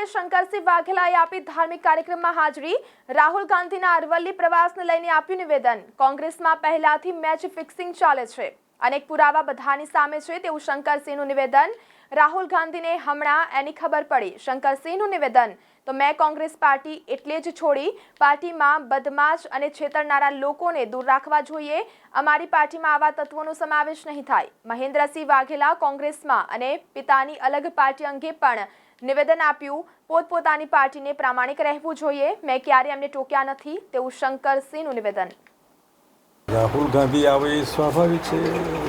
ખાતે શંકરસિંહ વાઘેલાએ આપી ધાર્મિક કાર્યક્રમમાં હાજરી. રાહુલ ગાંધીના અરવલ્લી પ્રવાસને લઈને આપ્યું નિવેદન. કોંગ્રેસમાં પહેલાથી મેચ ફિક્સિંગ ચાલે છે. અનેક પુરાવા બધાની સામે છે તેવું શંકરસિંહનું નિવેદન. રાહુલ ગાંધીને હમણાં એની ખબર પડી. શંકરસિંહનું નિવેદન, તો મેં કોંગ્રેસ પાર્ટી એટલે જ છોડી. પાર્ટીમાં બદમાશ અને છેતરનારા લોકોને દૂર રાખવા જોઈએ. અમારી પાર્ટીમાં આવા તત્વોનો સમાવેશ નહીં થાય. મહેન્દ્રસિંહ વાઘેલા કોંગ્રેસમાં અને પિતાની અલગ પાર્ટી અંગે પણ નિવેદન આપ્યું. પોતપોતાની પાર્ટીને પ્રામાણિક રહેવું જોઈએ. મેં ક્યારે એમને ટોક્યા નથી. તેવું શંકરસિંહનું નિવેદન. રાહુલ ગાંધી આવે સ્વાભાવિક છે.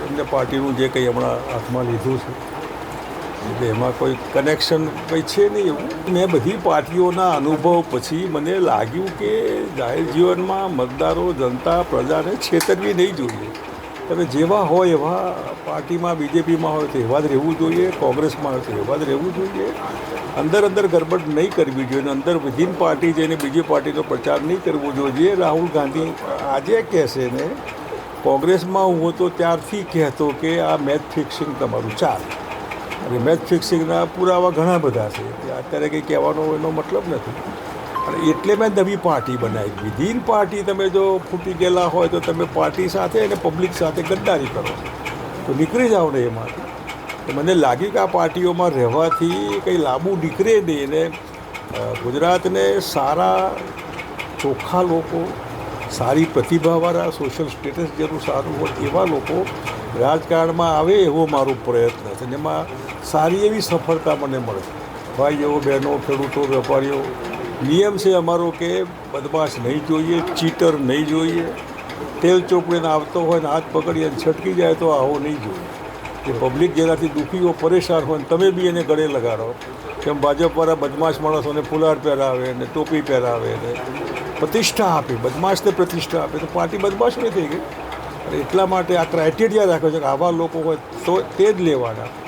એમને પાર્ટીનું જે કંઈ હમણાં હાથમાં લીધું છે. એટલે એમાં કોઈ કનેક્શન કંઈ છે નહીં એવું. મેં બધી પાર્ટીઓના અનુભવ પછી મને લાગ્યું કે જાહેર જીવનમાં મતદારો, જનતા, પ્રજાને છેતરવી નહીં જોઈએ. તમે જેવા હોય એવા પાર્ટીમાં, બીજેપીમાં હોય તો એવા જ રહેવું જોઈએ, કોંગ્રેસમાં હોય તો એવા જ રહેવું જોઈએ. અંદર અંદર ગરબડ નહીં કરવી જોઈએ અંદર વિધિન પાર્ટી જઈને બીજી પાર્ટીનો પ્રચાર નહીં કરવો જોઈએ. રાહુલ ગાંધી આજે કહેશે ને, કોંગ્રેસમાં હું હતો ત્યારથી કહેતો કે આ મેચ ફિક્સિંગ તમારું ચાલે. અને મેચ ફિક્સિંગના પુરાવા ઘણા બધા છે. અત્યારે કંઈ કહેવાનો એનો મતલબ નથી. અને એટલે મેં નવી પાર્ટી બનાવી. વિધિન પાર્ટી તમે જો ફૂટી ગયેલા હોય તો તમે પાર્ટી સાથે અને પબ્લિક સાથે ગદ્દારી કરો. તો નીકળી જાઓ ને એમાંથી. તો મને લાગ્યું કે આ પાર્ટીઓમાં રહેવાથી કંઈ લાંબુ નીકળે નહીં ને ગુજરાતને સારા, ચોખ્ખા લોકો, સારી પ્રતિભાવાળા સોશિયલ સ્ટેટસ જેનું સારું હોય એવા લોકો રાજકારણમાં આવે એવો મારો પ્રયત્ન છે. અને એમાં સારી એવી સફળતા મને મળે. ભાઈઓ, બહેનો, ખેડૂતો, વેપારીઓ, નિયમ છે અમારો કે બદમાશ નહીં જોઈએ, ચીટર નહીં જોઈએ. તેલ ચોપડીને આવતો હોય ને હાથ પકડી અને છટકી જાય તો આવો નહીં જોઈએ. કે પબ્લિક જેનાથી દુઃખીઓ પરેશાન હોય ને તમે બી એને ગળે લગાડો. કેમ ભાજપવાળા બદમાશ માણસોને ફુલાર પહેરાવે ને ટોપી પહેરાવે ને પ્રતિષ્ઠા આપે, બદમાશને પ્રતિષ્ઠા આપે. તો પાર્ટી બદમાશ નહીં થઈ ગઈ? એટલા માટે આ ક્રાઇટેરિયા રાખ્યો છે કે આવા લોકો હોય તો તે જ લેવાના.